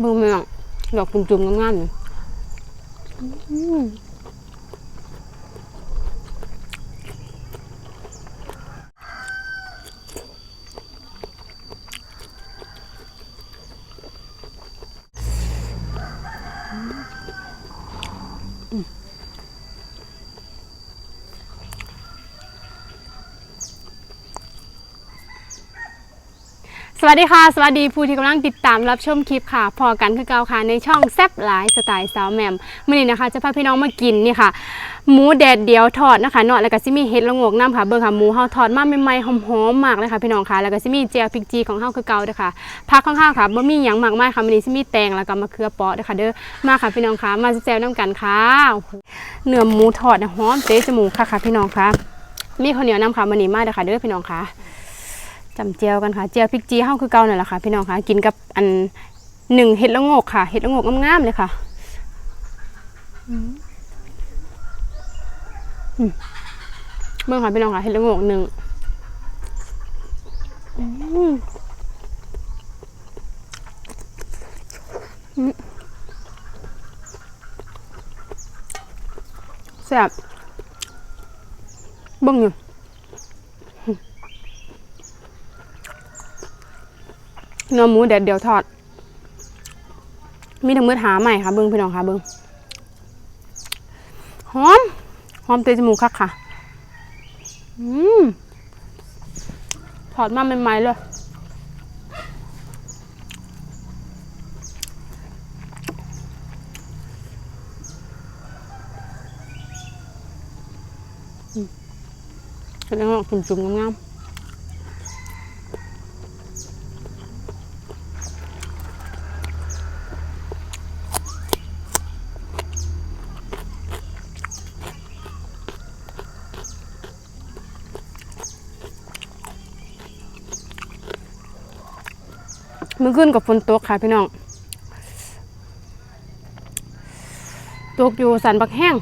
เบิ่งแม่งดอกจุ่มๆงามๆนี่ วัสดีค่ะ สวัสดีผู้ที่กำลังติดตามรับชมคลิปค่ะ พอกันคือเก่าค่ะในช่องแซบหลายสไตล์สาวแหมมมื่อนี้นะคะ จะพาพี่น้องมากินนี่ค่ะ หมูแดดเดียวทอดนะคะเนาะแล้วก็ซิมีเห็ดละโงกน้ำค่ะเบิ่งค่ะหมูเฮาทอดมาใหม่ๆหอมๆมากเลยค่ะพี่น้องค่ะแล้วก็ซิมีเจียวพริกจีของเฮาคือเก่าเด้อค่ะผักข้างๆค่ะบ่มีหยังมากมายค่ะมื้อนี้ซิมีแตงแล้วก็มะเขือเปาะเด้อค่ะเด้อมาค่ะพี่น้องค่ะมาแซวๆน้ำกันค่ะเนื้อหมูทอดหอมเตะจมูกค่ะค่ะพี่น้องค่ะมีข้าวเหนียวน้ำค่ะมื้อนี้มาเด้อค่ะเด้อพี่น้องค่ะ จำเจียวกันค่ะ เจียวพริกจีเฮาคือเก่านั่นแหละค่ะ พี่น้องค่ะ กินกับอันหนึ่งเห็ดละโงกค่ะ เห็ดละโงกงามๆเลยค่ะอืมอืมเบิ่งค่ะพี่น้องค่ะเห็ดละโงกหนึ่งแซ่บเบิ่งอยู่ เนื้อหมูแดดเดียวทอด มีทั้งมือหาใหม่ค่ะเบิ้งพี่น้องค่ะเบิ้งหอม หอมเตะจมูกคักค่ะ อืมทอดมาใหม่ๆเลยอืมเป็นยังไงจุ่มๆงามๆ มื่อคืนกับฝนตกค่ะพี่น้องตกอยู่สันบักแห้ง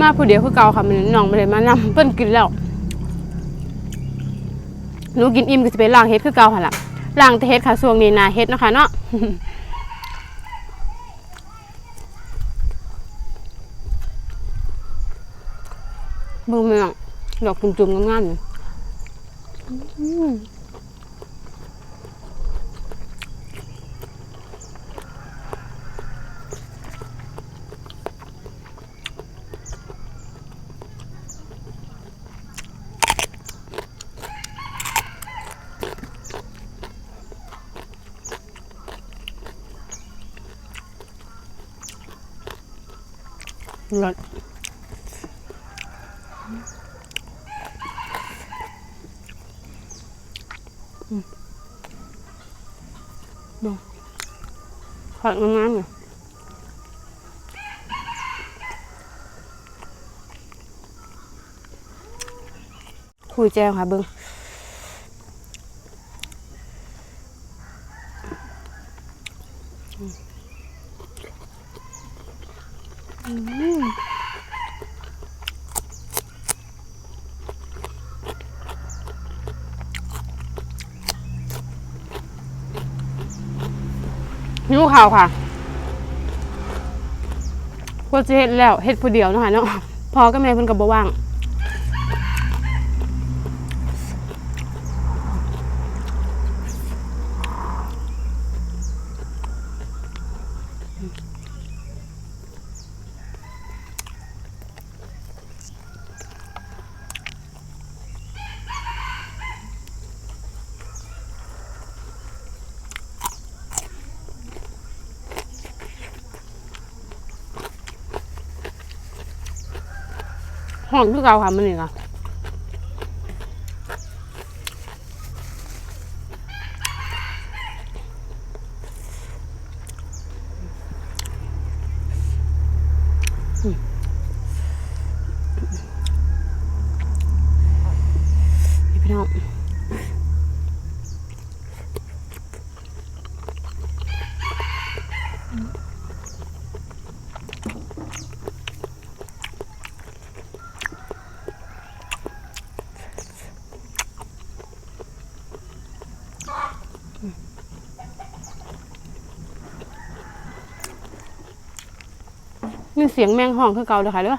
มาผู้เดียวคือเก่าค่ะมันน้องไม่ได้มานำเพิ่นกินแล้วหนูกินอิ่มก็จะไปล้างเฮ็ดคือเก่าหั่นล่ะ ล้างแต่เฮ็ดค่ะช่วงนี้นาเฮ็ดเนาะคะเนาะเบิ่งแม่งดอกจุ่มๆงามๆ รสอืมดูขอดงามๆเลยคุยแจ้งค่ะเบิ้ง หิวข่าวค่ะพวกจะเฮ็ดแล้วเฮ็ดผู้เดียวเนาะค่ะเนาะพอก็แม่เพิ่นก็บ่ว่าง ห้องคือเก่าค่ะมันนี่ค่ะอืมพี่น้อง เสียงแมงห้องคือเก่าเลยค่ะเด้อ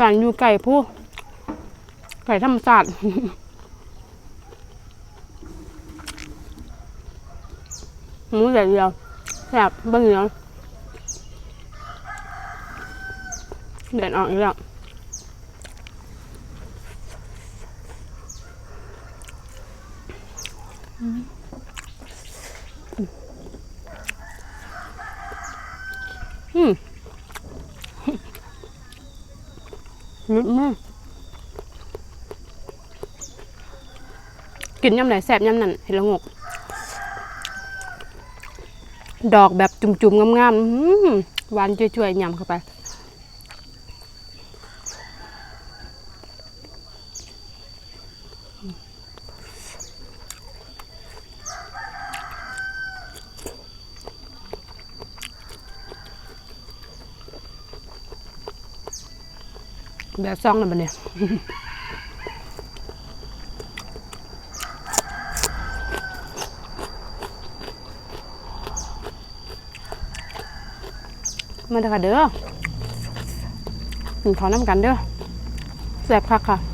บ้านอยู่ไก่ผู้ไก่ธรรมศาสตร์หมูแต่เดียวแบบเบิ่งเดียวเดือดออกอีกแล้ว ลึกมากกินยำไหนแซบยำนั่นเห็นละงก ดอกแบบจุ่มๆงามๆอื้อหือหวานจ่วยๆยำเข้าไป แบบซองเลยบันเนี่ยมาเด้อค่ะเด้อขอน้ำกันเด้อแสบคักค่ะ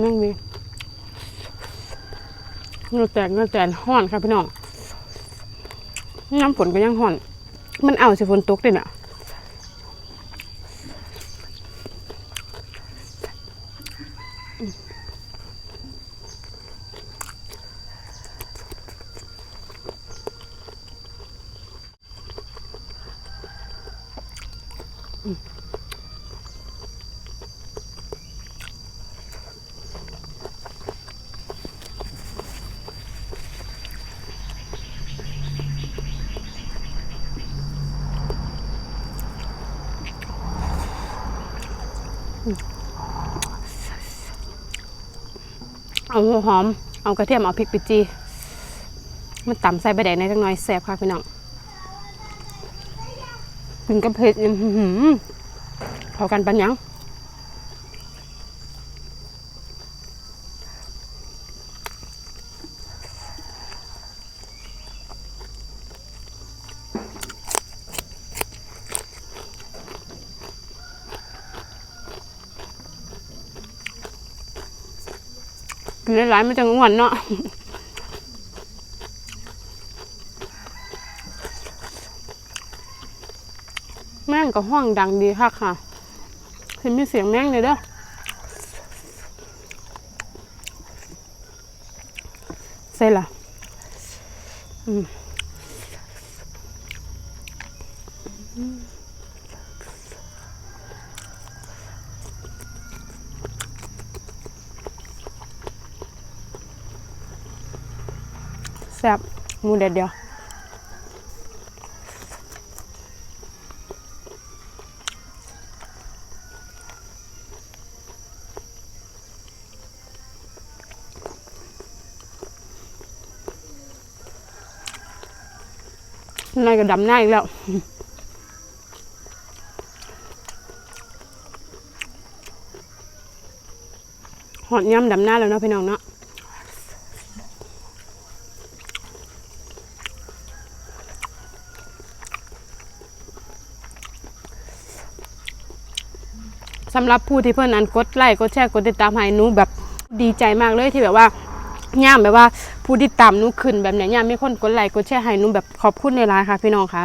แม่งมีเงาแตกเงาแตนห่อนค่ะพี่น้องน้ำฝนก็ยังห่อน มันเอาสิฝนตกเลยน่ะ เอาหัวหอม เอากระเทียม เอาพริกปิจีมันต่ำใส่ใบแดงในจังน้อยแสบค่ะพี่น้องกินกับเผ็ดอื้อหือกันปันยัง กินหลายๆมันจะง่วนเนาะแม่งก็ห้องดังดีค่ะค่ะเห็นมีเสียงแม่งเลยเด้อเสร็จละอืม ซ่บมูเด็ดเดียวนายก็ดำหน้าอีกแล้วหอดย่ำดำหน้าแล้วเนาะพี่น้องเนาะ สำหรับผู้ที่เพิ่อนอันกดไลค์กดแชร์กดติดตามให้หนูแบบดีใจมากเลยที่แบบว่าย่ามแบบว่าผู้ติดตามหนูขึ้นแบบเนี้ยย่ามมีคนกดไลค์กดแชร์ให้หนูแบบขอบคุณในไลน์ค่ะ พี่น้องค่ะ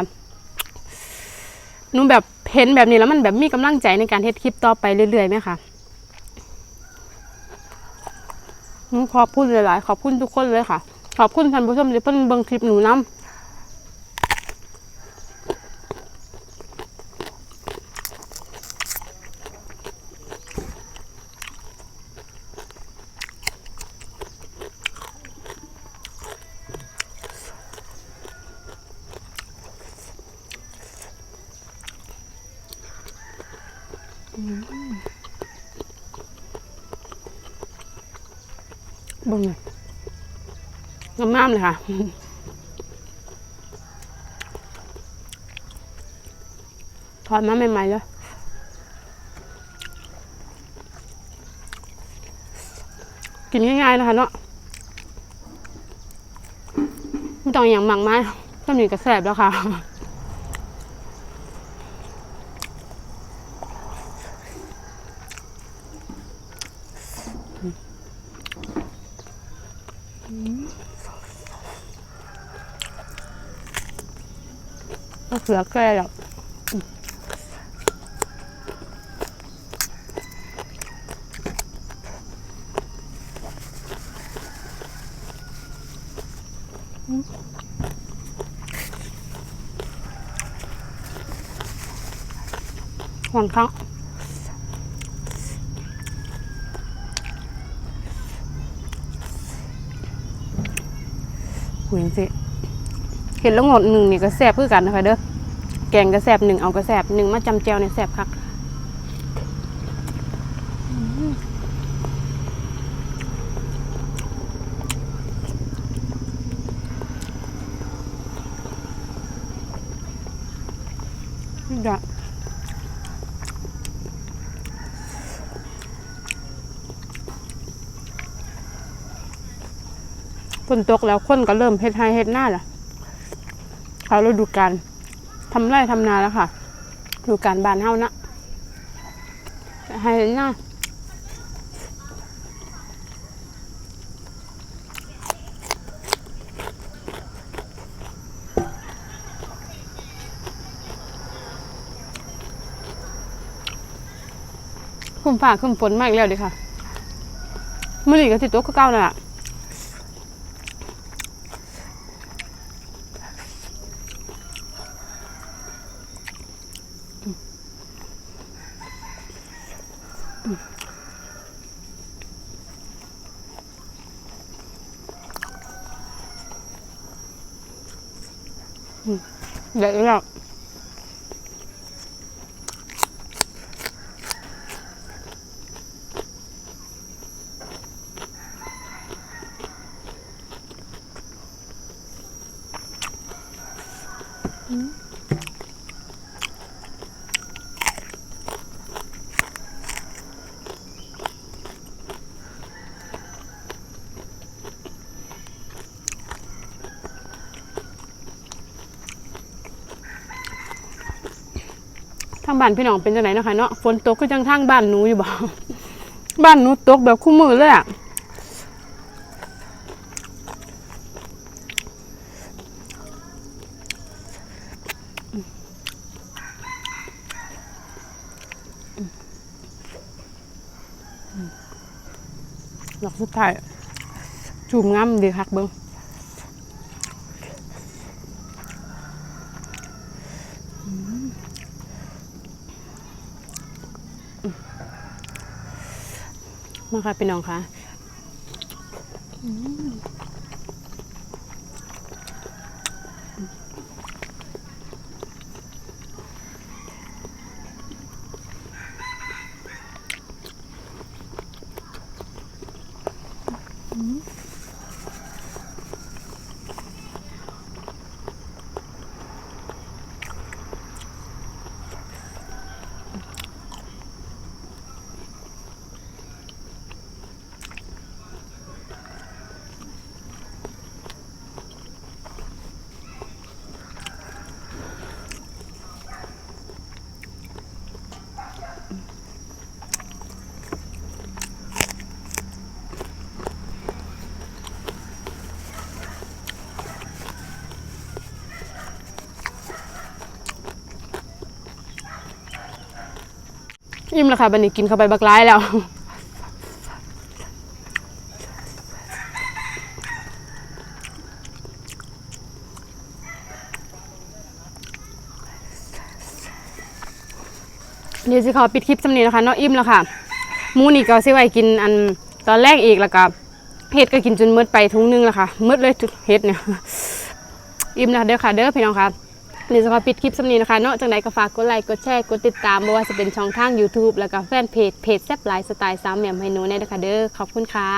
หนูแบบเห็นแบบนี้แล้วมันแบบมีกำลังใจในการเฮ็ดคลิปต่อไปเรื่อยๆไหมคะหนูขอบคุณหลายๆขอบคุณทุกคนเลยค่ะ ขอบคุณท่านผู้ชมที่เพิ่นเบิ่งคลิปหนูนํเบึ้งงามๆเลยค่ะทอดมาใหม่ๆเลยกินง่ายๆนะคะเนาะไม่ต้องอย่างมากมายถ้ามีกระแสบแล้วค่ะ เขือแก่แล้หวังครั้งหุยสิเห็นแล้วงดหนึ่งนี่ก็แซ่บเพื่อกันนะคะเด้อ แกงกระแสบหนึ่งเอากระแสบหนึ่งมาจำเจียวในแสบคักนี่จ้ะฝนตกแล้วคนก็เริ่มเฮ็ดให้เฮ็ดหน้าล่ะ เขาฤดูกาล ทำไร่ทำนาแล้วค่ะ ดูการบานเฮานะให้หน้าคุมฝ่าคุมฝนมากแล้วดิค่ะมื่อนี้ก็ติดตัวก็เก่าน่ะ เดี๋างบ้านพี่น้องเป็นจังไหนเนาะคะเนาะฝนตกก็จังทางบ้านหนูอยู่บ่บ้านหนูตกแบบคู่มือเลยอะหลักสุดท้ายจูมงามดีคักเบิ้ง มาค่ะพี่น้องค่ะ อิ่มแล้วค่ะบันนี้กินเข้าไปบักร้ายแล้วเดี๋ยวสิขอปิดคลิปสำเนีนะคะเนาะอิ่มแล้วค่ะมูนี่ก็สิไว้กินอันตอนแรกอีกแล้วก็เห็ดก็กินจนมืดไปทุงนึงแล้วค่ะมืดเลยทุกเห็ดเนี่ยอิ่มแล้วเด้อค่ะเด้อพี่น้องค่ะ เดี๋ยวจะขอปิดคลิปสำนีนะคะเนาะจังใดก็ฝากกดไลค์กดแชร์กดติดตามบ่ว่าจะเป็นช่องทาง YouTube แล้วก็แฟนเพจเพจแซ่บไลฟ์สไตล์สามเหมี่ยมให้หนูเนี่ยนะคะเด้อขอบคุณค่ะ